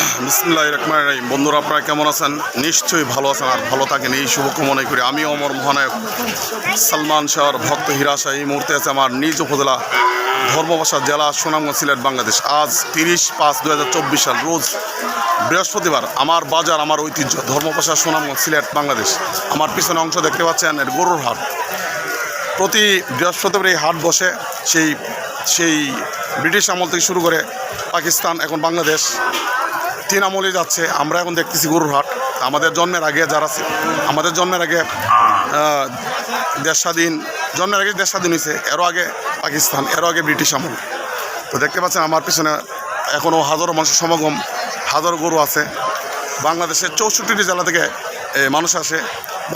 বিসমুল্লাহ রহমান রাহিম। বন্ধুরা, আপনারা কেমন আছেন? নিশ্চয়ই ভালো আছেন আর ভালো থাকেন। এই শুভকামনাই করি। আমি অমর মহানায়ক সালমান শাহর ভক্ত হিরাশা এই মুহূর্তে আছে আমার নিজ উপজেলা ধর্মবাসা জেলা সুনামগঞ্জ সিলেট, বাংলাদেশ। আজ তিরিশ পাঁচ দু সাল, রোজ বৃহস্পতিবার আমার বাজার, আমার ঐতিহ্য, ধর্মবাসা সুনামগঞ্জ সিলেট, বাংলাদেশ। আমার পিছনে অংশ দেখতে পাচ্ছেন এর গরুর হাট। প্রতি বৃহস্পতিবার এই হাট বসে সেই সেই ব্রিটিশ আমল থেকে শুরু করে পাকিস্তান, এখন বাংলাদেশ। তিন আমলে যাচ্ছে। আমরা এখন দেখতেছি গরুর হাট। আমাদের জন্মের আগে যারা আমাদের জন্মের আগে দেশ স্বাধীন, জন্মের আগে দেশ স্বাধীন হয়েছে, এরও আগে পাকিস্তান, এরও আগে ব্রিটিশ আমল। তো দেখতে পাচ্ছেন আমার পিছনে এখনও হাজারো মানুষের সমাগম, হাজারো গরু আছে। বাংলাদেশের চৌষট্টিটি জেলা থেকে মানুষ আসে।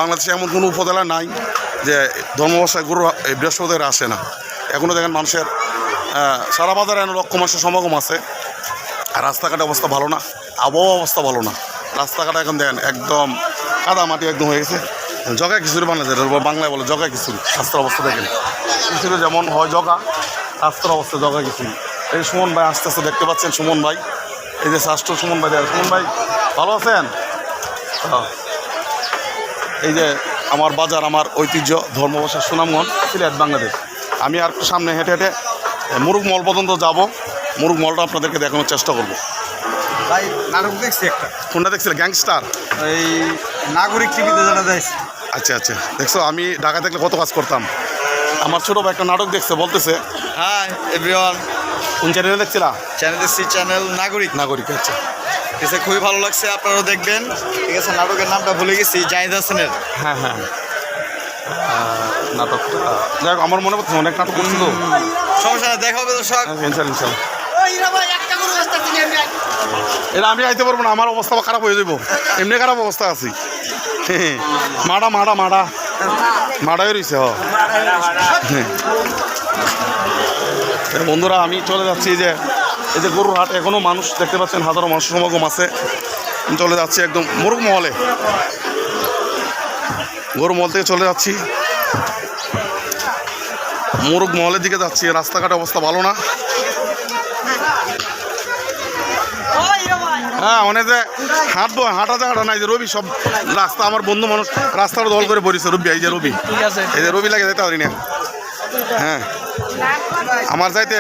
বাংলাদেশে এমন কোনো উপজেলা নাই যে ধর্মবসায় গরু বৃহস্পতিবার আসে না। এখনও দেখেন মানুষের সারা বাজারে এখনও লক্ষ মানুষের সমাগম আছে। রাস্তাঘাটের অবস্থা ভালো না। আবহাওয়া অবস্থা ভালো না। রাস্তাঘাট এখন দেখেন একদম কাদা মাটি একদম হয়ে গেছে। জগা খিচুড়ি বাংলাদেশ বাংলায় বলে জগা খিচুড়ি রাস্তার অবস্থা দেখেন। খিচুড়ি যেমন হয় জগা রাস্তার অবস্থা জগা খিচুড়ি। এই সুমন ভাই আস্তে আস্তে দেখতে পাচ্ছেন সুমন ভাই। এই যে শাস্ত্র সুমন ভাই, দেখেন, সুমন ভাই, ভালো আছেন। এই যে আমার বাজার, আমার ঐতিহ্য ধর্মবাসা সুনামগঞ্জ, সিলেট, বাংলাদেশ। আমি আর সামনে হেঁটে হেঁটে মুরুগ মল পর্যন্ত যাব। মুরুগ মলটা আপনাদেরকে দেখানোর চেষ্টা করব। ভাই নাটক দেখছি একটা। কোনটা দেখছিলে? গ্যাংস্টার? এই নাগরিক টিভিতে যেটা দেখছি। আচ্ছা আচ্ছা। দেখছ আমি ঢাকা থাকলে কত কাজ করতাম। আমার ছোটো ভাই একটা নাটক দেখছে বলতেছে হাই এভরিওয়ান কোন চ্যানেলে দেখছিলা? চ্যানেল দেখছি চ্যানেল নাগরিক নাগরিক আচ্ছা। ঠিক আছে খুবই ভালো লাগছে আপনারাও দেখবেন। ঠিক আছে নাটকের নামটা ভুলে গেছি জাহিদ হাসানের। হ্যাঁ হ্যাঁ। নাটকটা যাই হোক, আমার মনে পড়ছে অনেক নাটক সমস্যা দেখা হবে দর্শক। ইনশাল ইনশাল এটা আমি আইতে পারব না, আমার অবস্থা খারাপ হয়ে যাব এমনি খারাপ অবস্থা আছি। মাডা মাডা মাডা। মাডাই রয়েছে হ। বন্ধুরা, আমি চলে যাচ্ছি যে, এই যে গরুর হাট এখনও মানুষ দেখতে পাচ্ছেন, হাজারো মানুষ সমাগম আছে। চলে যাচ্ছি একদম মুরুগ মহলে। গরু মহল থেকে চলে যাচ্ছি। মুরুগ মহলের দিকে যাচ্ছি, রাস্তাঘাটের অবস্থা ভালো না। হ্যাঁ অনেক যে হাঁটবো হাঁটা জায়গাটা নাই যে রবি সব রাস্তা আমার বন্ধু মানুষ রাস্তাটা দল করে পড়েছে রবি এই যে রবি। এই যে রবি লাগে যেতে পারি না। হ্যাঁ। আমার যাইতে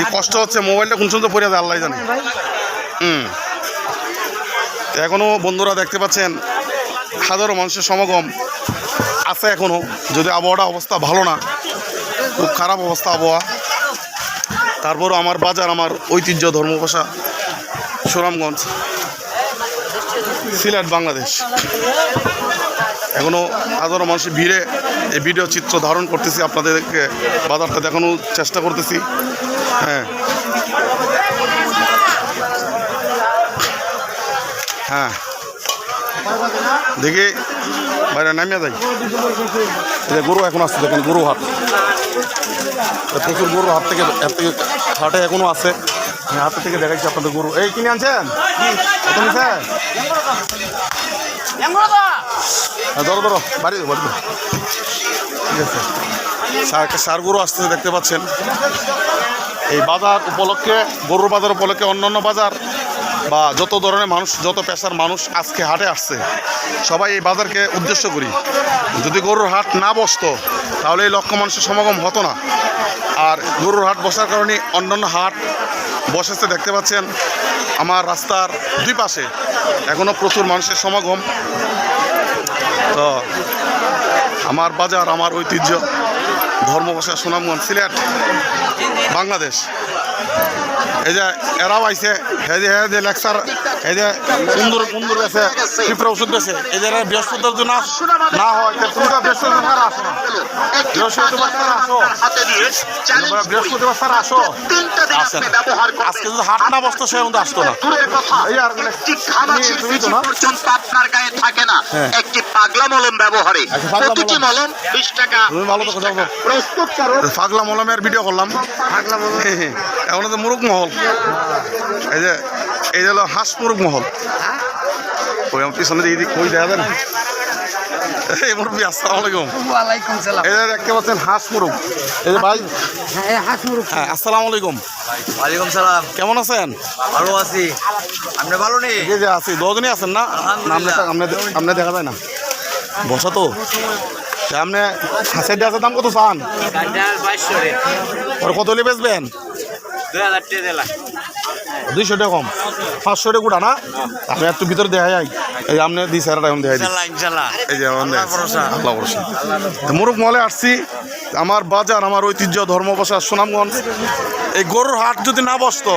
এই কষ্ট হচ্ছে মোবাইলটা কোন সময় পড়ে যায় আল্লাহ জানে। হুম। এখনও বন্ধুরা দেখতে পাচ্ছেন হাজারো মানুষের সমাগম আছে এখনও যদি আবহাওয়াটা অবস্থা ভালো না খুব খারাপ অবস্থা আবহাওয়া। তারপরও আমার বাজার আমার ঐতিহ্য ধর্মভাষা সুনামগঞ্জ। সিলেট, বাংলাদেশ। এখনও হাজারো মানুষের ভিড়ে এই ভিডিও চিত্র ধারণ করতেছি, আপনাদেরকে বাজারটা দেখানোর চেষ্টা করতেছি। হ্যাঁ। হ্যাঁ। দেখি, বাইরে নামিয়ে যাই যে গরু এখন আসছে, দেখেন গরু হাট। প্রচুর গরু হাট থেকে হাটে এখনও আছে। আমি হাতে থেকে দেখাচ্ছি আপনাদের গরু। এই কিনে আনছেন? হ্যাঁ, ধরো ধরো। বাড়ি বাড়ি। ঠিক আছে। সার গরু আসতেছে দেখতে পাচ্ছেন। এই বাজার উপলক্ষে গরুর বাজার উপলক্ষে অন্যান্য বাজার বা যত ধরনের মানুষ যত পেশার মানুষ আজকে হাটে আসছে সবাই এই বাজারকে উদ্দেশ্য করি। যদি গরুর হাট না বসতো তাহলে এই লক্ষ মানুষের সমাগম হতো না। আর গরুর হাট বসার কারণে অন্যান্য হাট বসেছে, দেখতে পাচ্ছেন? আমার রাস্তার দুই পাশে এখনও প্রচুর মানুষের সমাগম। তো আমার বাজার, আমার ঐতিহ্য ধর্মবসা সুনামগঞ্জ, সিলেট, বাংলাদেশ। এই যে এরাও আইসে এই যে লেকচার এই যে সুন্দর সুন্দর গেছে পিঁপড়া ওষুধ গেছে। এই যে এরা বৃহস্পতিবার যদি না না হয় তোমরা বৃহস্পতিবার আসো না। বৃহস্পতিবার তারা আসো। বৃহস্পতিবার তারা আসো। আসেন আজকে যদি হাট না বসতো সে মধ্যে আসতো না। এই আর মানে তুমি- তো না? পর্যন্ত আপনার গায়ে থাকে না। হ্যাঁ। একটি পাগলা মলম ব্যবহারে। আচ্ছা, পাগলা প্রতিটি মলম। মলম বিশ টাকা। ভালো তো কথা প্রস্তুত করো। ফাগলা মলমের ভিডিও করলাম মলম এখন তো মহল এই যে এই যে হলো মুরুগ মহল। ওই আমার পিছনে এইদিক দেখা যায় না এই মুরব্বী আসসালামু আলাইকুম। ওয়ালাইকুম সালাম। এই দেখতে পাচ্ছেন হাঁস মুরুগ এই যে ভাই। হ্যাঁ হাঁস মুরগ হ্যাঁ আসসালামু আলাইকুম। ওয়ালাইকুম সালাম। কেমন আছেন? ভালো আছি। আপনি ভালো নেই এই যে আছি। দশজনই আছেন না? আলহামদুলিল্লাহ। আপনি আপনি দেখা যায় না। বসা তো। আপনি হাঁসের ডাকের দাম কত চান? আর কত হলে বেচবেন? দুইশো টাকা কম। পাঁচশো টাকা গুড়া না? আপনি একটু ভিতরে দেখা যায় এই আপনি দুই স্যার এখন দেখা এই যে আল্লাহ ভরসা। মুরুখ মলে আসছি। আমার বাজার আমার ঐতিহ্য ধর্মবাসা সুনামগঞ্জ। এই গরুর হাট যদি না বসতো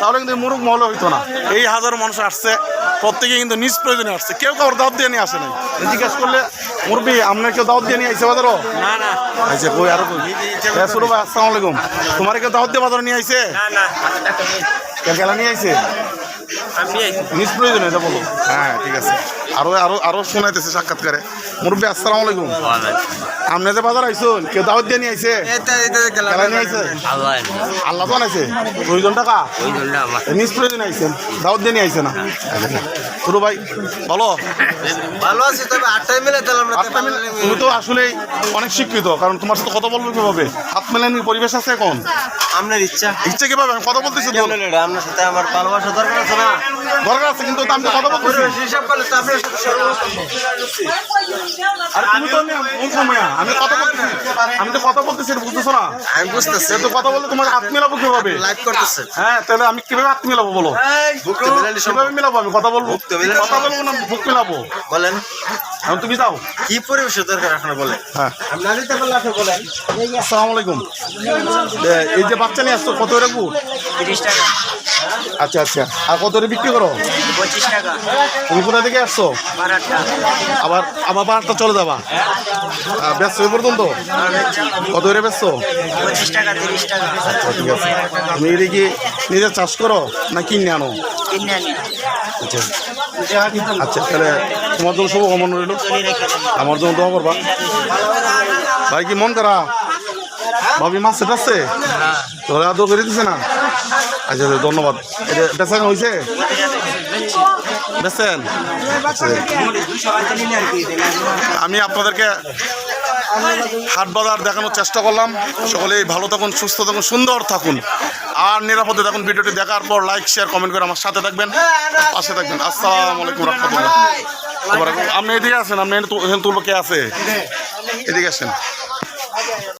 তাহলে কিন্তু মুরুখ মহলে হইতো না। এই হাজার মানুষ আসছে। প্রত্যেকে কিন্তু নিজ প্রয়োজনে আসছে। কেউ কারোর দাওয়াত দিয়ে নিয়ে আসে নাই। জিজ্ঞেস করলে মুরব্বী আপনার কেউ দাওয়াত দিয়ে নিয়ে আইসে বাজারও? না না। আইসে কই আরও কই? ভাই আসসালামু আলাইকুম। তোমার কেউ দাওয়াত দিয়ে বাজারে নিয়ে আইসে কে গেলা নিয়ে আইসে নিজ প্রয়োজনে এটা বলো। হ্যাঁ ঠিক আছে। আরও আরও আরও শোনাইতেছে সাক্ষাৎকারে। মুরব্বী আসসালামু আলাইকুম। আপনি যে বাজার আইসুন? দাওয়াত দিয়ে নিয়ে আল্লাহ তো আনাইছে প্রয়োজন টাকা? নিজ প্রয়োজনে আইসেন দাওয়াত দিয়ে নিয়ে না? ছোট ভাই বলো। ভালো আছি তবে মিলে তুমি তো আসলেই অনেক শিক্ষিত কারণ তোমার সাথে কথা বলব কীভাবে? হাত মেলানির পরিবেশ আছে এখন? আপনার ইচ্ছা। ইচ্ছে কীভাবে? আমি কথা বলতেছি আপনার সাথে আমার ভালোবাসা দরকার আছে না? দরকার আছে কিন্তু আমি কথা বলতেছি। হিসাব করলে তো আপনার সাথে আর তুমি তো আমি কোন সময়? আমি কথা বলতেছি। আমি তো কথা বলতেছি বুঝতেছো না? আমি বুঝতেছি। তো কথা বললে তোমার হাত মেলাবো কীভাবে? লাইভ করতেছে। হ্যাঁ তাহলে আমি কীভাবে হাত মেলাবো বলো? কীভাবে মেলাবো আমি? কথা বলব? ভুক্ত কথা বলব না বুক মেলাবো। বলেন। এখন তুমি যাও। কি দরকার এখন বলেন? হ্যাঁ। আপনি দিতে পারলে আপনি বলেন। আসসালামু আলাইকুম। এই যে বাচ্চা নিয়ে আসছো কত তিরিশ টাকা। আচ্ছা আচ্ছা। আর কত করে বিক্রি করো? পঁচিশ টাকা। তুমি কোথা থেকে আসছো? আবার আবার বারটা চলে যাবা। ব্যস্ত হয়ে পর্যন্ত? কত করে ব্যস্ত? পঁচিশ টাকা তিরিশ টাকা। ঠিক আছে। তুমি এটা কি নিজে চাষ করো না কিনে আনো? আচ্ছা। আচ্ছা তাহলে তোমার জন্য শুভ কামনা রইল। আমার জন্য দোয়া করবা। ভাই কি মন করা ভাবি মাছ সেটা আছে? তোরা আদৌ করে দিছে না? আচ্ছা আচ্ছা, ধন্যবাদ। এটা হয়েছে আচ্ছা। আমি আপনাদেরকে হাট বাজার দেখানোর চেষ্টা করলাম। সকলেই ভালো থাকুন সুস্থ থাকুন সুন্দর থাকুন। আর নিরাপদে থাকুন ভিডিওটি দেখার পর লাইক শেয়ার কমেন্ট করে আমার সাথে থাকবেন পাশে থাকবেন। আসসালামু আলাইকুম রহমতুল্লাহ। আপনি এদিকে আসেন আপনি তুলবো কে আছে? এদিকে আসেন।